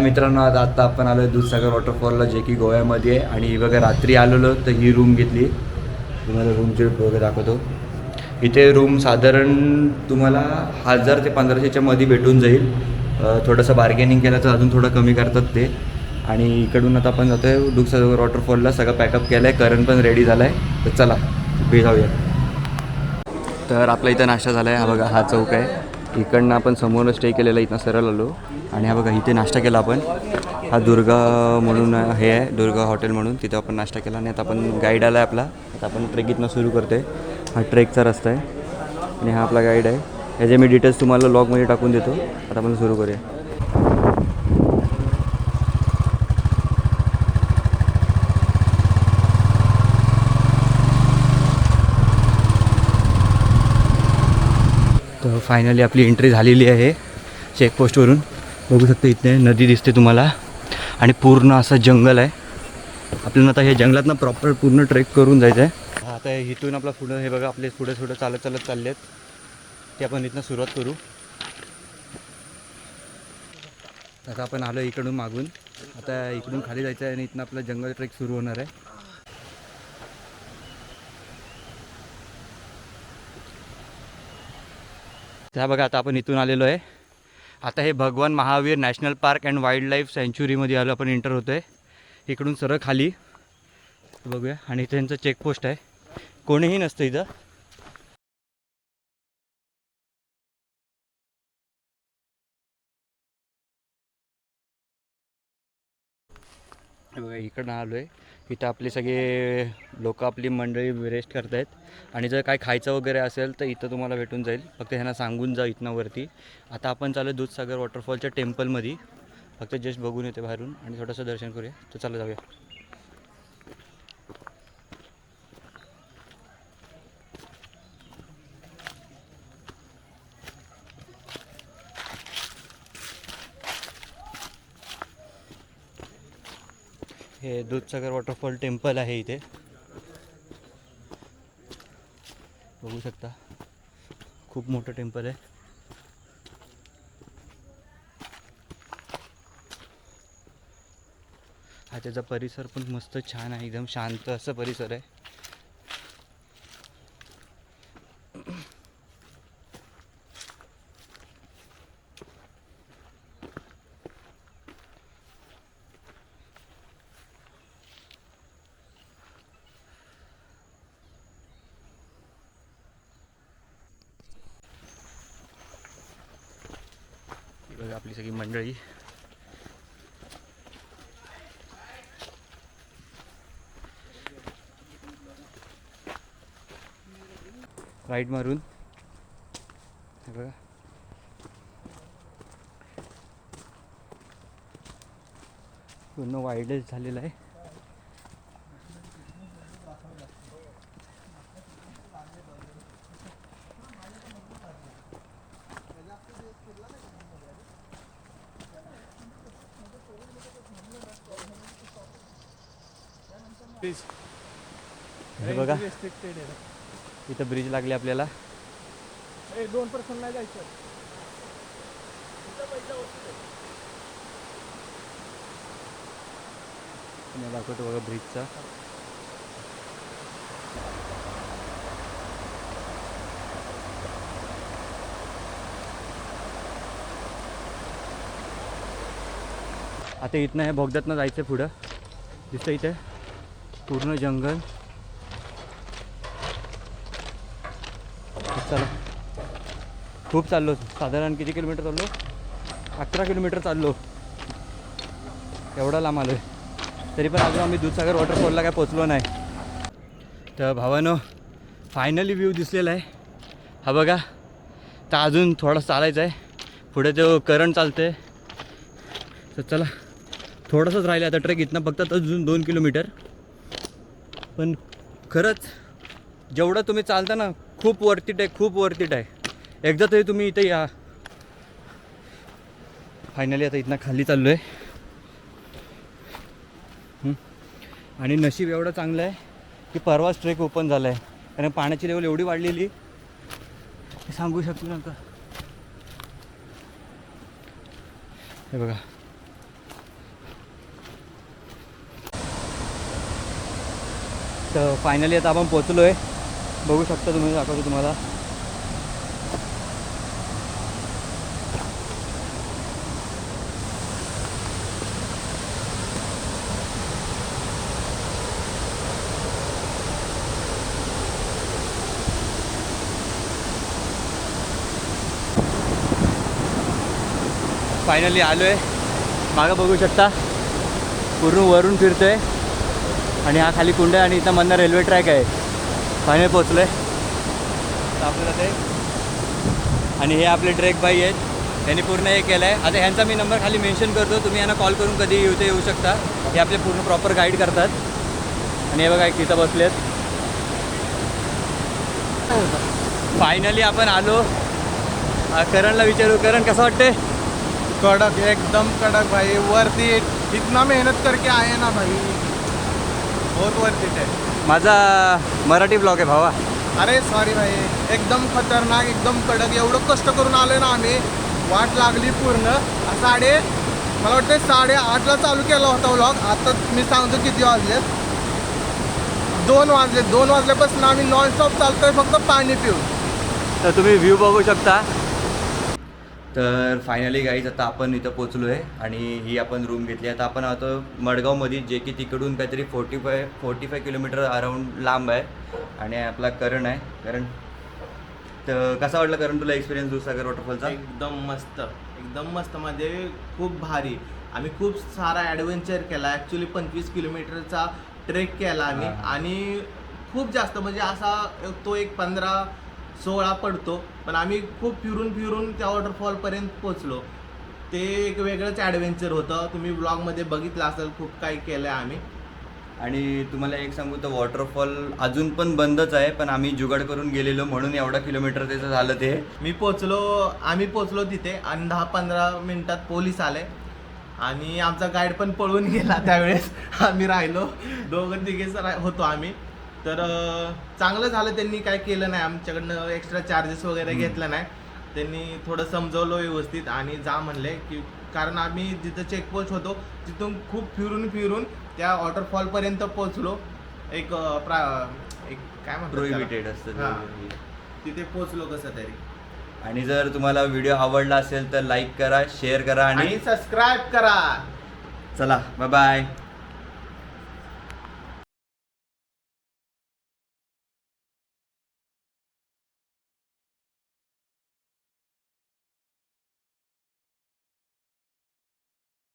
हाय मित्रांनो आता आता आपण आलो आहे दूधसागर वॉटरफॉलला जे की गोव्यामध्ये आहे. आणि बघा रात्री आलेलो तर ही रूम घेतली. तुम्हाला रूमचे वगैरे दाखवतो. इथे रूम साधारण तुम्हाला हजार ते पंधराशेच्या मध्ये भेटून जाईल. थोडंसं बार्गेनिंग केलं तर अजून थोडं कमी करतात ते. आणि इकडून आता आपण जातो आहे दूधसागर वॉटरफॉलला सगळं पॅकअप केलं आहे करण पण रेडी झाला आहे तर चला पे जाऊया तर आपला इथं नाश्ता झाला आहे हा बघा हा चौक आहे. इकडनं आपण समोर स्टे केलेला इथनं सरळ आलो. आणि हा बघा इथे नाश्ता केला आपण. हा दुर्गा म्हणून हे आहे दुर्गा हॉटेल म्हणून. तिथं आपण नाश्ता केला आणि आता आपण गाईड आला आहे आपला. आता आपण ट्रेक इथनं सुरू करते हा ट्रेकचा रस्ता आहे. आणि हा आपला गाईड आहे. ह्याचे मी डिटेल्स तुम्हाला लॉगमध्ये टाकून देतो. आता आपण सुरू करूया. तर फायनली आपली एंट्री झालेली आहे चेकपोस्टवरून बघू शकता इथे नदी दिसते तुम्हाला. आणि पूर्ण असं जंगल आहे. आपल्याला आता हे जंगलातनं प्रॉपर पूर्ण ट्रेक करून जायचं आहे आता इथून आपला पुढं हे बघा आपले पुढे थोडं चालत चालत चालले आहेत ते आपण इथनं सुरुवात करू. आता आपण आलो इकडून मागून. आता इकडून खाली जायचं आहे आणि इथनं आपलं जंगल ट्रेक सुरू होणार आहे. त्या बघा आता आपण इथून आलेलो आहे. आता हे भगवान Mahavir national park and wildlife सँच्युरीमध्ये आलो आपण एंटर होतो आहे इकडून सरळ खाली. बघूया आणि इथे त्यांचं चेकपोस्ट आहे. कोणीही नसतं इथं. बघा इकडनं आलो आहे इथं आपले सगळे लोक आपली मंडळी रेस्ट करत आहेत आणि जर काय खायचं वगैरे असेल तर इथं तुम्हाला भेटून जाईल. फक्त ह्यांना सांगून जा इथनं वरती. आता आपण चालू दूधसागर वॉटरफॉलच्या टेम्पलमध्ये फक्त जस्ट बघून येते बाहेरून आणि थोडंसं दर्शन करूया. तर चालू जाऊया. हे दूधसागर वॉटरफॉल टेम्पल आहे इथे. बघू शकता. खूप मोठं टेम्पल आहे. हा त्याचा परिसर पण मस्त छान आहे. एकदम शांत असं परिसर आहे. ही आपली सगळी मंडळी. राईट मारून. हे बघा. पूर्ण वाईडच झालेलं आहे. हे बघा. इथं ब्रिज लागले आपल्याला. दोन पर्सन नाही जायचं. दाखवतो बघा ब्रिजचा आता इथनं हे बोगद्यातनं जायचं पुढं. दिसतं इथे. पूर्ण जंगल. चला खूप चाललो. साधारण किती किलोमीटर चाललो? अकरा किलोमीटर चाललो. एवढा लांब आलो आहे तरी पण अजून आम्ही दूधसागर वॉटरफॉलला काय पोचलो नाही. तर भावानं फायनली व्ह्यू दिसलेला आहे. हा बघा. तर अजून थोडा चालायचं आहे. पुढे तो करंट चालतं आहे तर चला. थोडंसंच राहिलं आता ट्रेक इथनं फक्त अजून दोन किलोमीटर. पण खरंच जेवढं तुम्ही चालता ना खूप वर्थिट आहे खूप वर्थिट आहे. एकदा तरी तुम्ही इथे या. फायनली आता इथनं खाली चाललो आहे आणि नशीब एवढं चांगलं आहे की परवाच ट्रेक ओपन झाला आहे कारण पाण्याची लेवल एवढी वाढलेली. सांगू शकतो नका. हे बघा. तर फायनली uh, आता आपण पोचलो आहे बघू शकता तुम्ही दाखवतो तुम्हाला. फायनली आलो आहे मागं बघू शकता. पूर्ण वरून फिरतो आहे आणि हा खाली कुंड आहे आणि इथं मधनं रेल्वे ट्रॅक आहे. फायनल पोचलो आहे आपल्याला ते आणि हे आपले ट्रेक बाई आहेत. त्यांनी पूर्ण हे केलं आहे आता ह्यांचा मी नंबर खाली मेन्शन करतो. तुम्ही यांना कॉल करून कधी येऊ ते येऊ शकता. हे आपले पूर्ण प्रॉपर गाईड करतात. आणि हे बघा इथं बसलेत. फायनली आपण आलो. करणला विचारू. करण कसं वाटते कडक एकदम कडक भाई वरती इतना मेहनत करके आहे ना भाई. बहुत वर्थ इट है। माझा मराठी ब्लॉग आहे भावा. अरे सॉरी भाई. एकदम खतरनाक एकदम कडक. एवढं कष्ट करून आलोय ना आम्ही. वाट लागली पूर्ण. साडे मला वाटतं साडे आठला चालू केला होता व्लॉग आता मी सांगतो किती वाजले दोन वाजले दोन वाजल्यापासून आम्ही नॉनस्टॉप चालतोय फक्त पाणी पिऊन. तर तुम्ही व्ह्यू बघू शकता. तर फायनली गाईज आता आपण इथं पोचलो आहे आणि ही आपण रूम घेतली. आता आपण आता मडगावमध्ये जे की तिकडून काहीतरी forty five forty five kilometre around लांब आहे आणि आपला करण आहे. करण तर कसा वाटला करण तुला एक्सपिरियन्स दूधसागर वॉटरफॉलचा एकदम मस्त. एकदम मस्त. म्हणजे खूप भारी. आम्ही खूप सारा ॲडव्हेंचर केला. ॲक्च्युली पंचवीस किलोमीटरचा ट्रेक केला आम्ही. आणि खूप जास्त. म्हणजे असा तो एक पंधरा सोळा पडतो पण आम्ही खूप फिरून फिरून त्या वॉटरफॉलपर्यंत पोचलो ते एक वेगळंच ॲडव्हेंचर होतं. तुम्ही ब्लॉगमध्ये बघितलं असेल खूप काही केलं आहे आम्ही. आणि तुम्हाला एक सांगू तर वॉटरफॉल अजून पण बंदच आहे पण आम्ही जुगाड करून गेलेलो म्हणून एवढा किलोमीटर त्याचं झालं ते. मी पोचलो आम्ही पोचलो तिथे. आणि दहा पंधरा मिनिटात पोलीस आले. आणि आमचा गाईड पण पळून गेला त्यावेळेस. आम्ही राहिलो. दोघं तिघेच होतो आम्ही. तर चांगलं झालं त्यांनी काय केलं नाही. आमच्याकडनं एक्स्ट्रा चार्जेस वगैरे. घेतलं नाही. त्यांनी थोडं समजवलं व्यवस्थित आणि जा म्हणले की कारण आम्ही जिथं चेकपोस्ट होतो तिथून खूप फिरून फिरून त्या वॉटरफॉलपर्यंत पोचलो एक प्रा एक काय म्हणतात त्याला? प्रोहिबिटेड असतं. तिथे पोचलो कसं तरी. आणि जर तुम्हाला व्हिडिओ आवडला असेल तर लाईक करा शेअर करा आणि आणि सबस्क्राईब करा. चला बाय बाय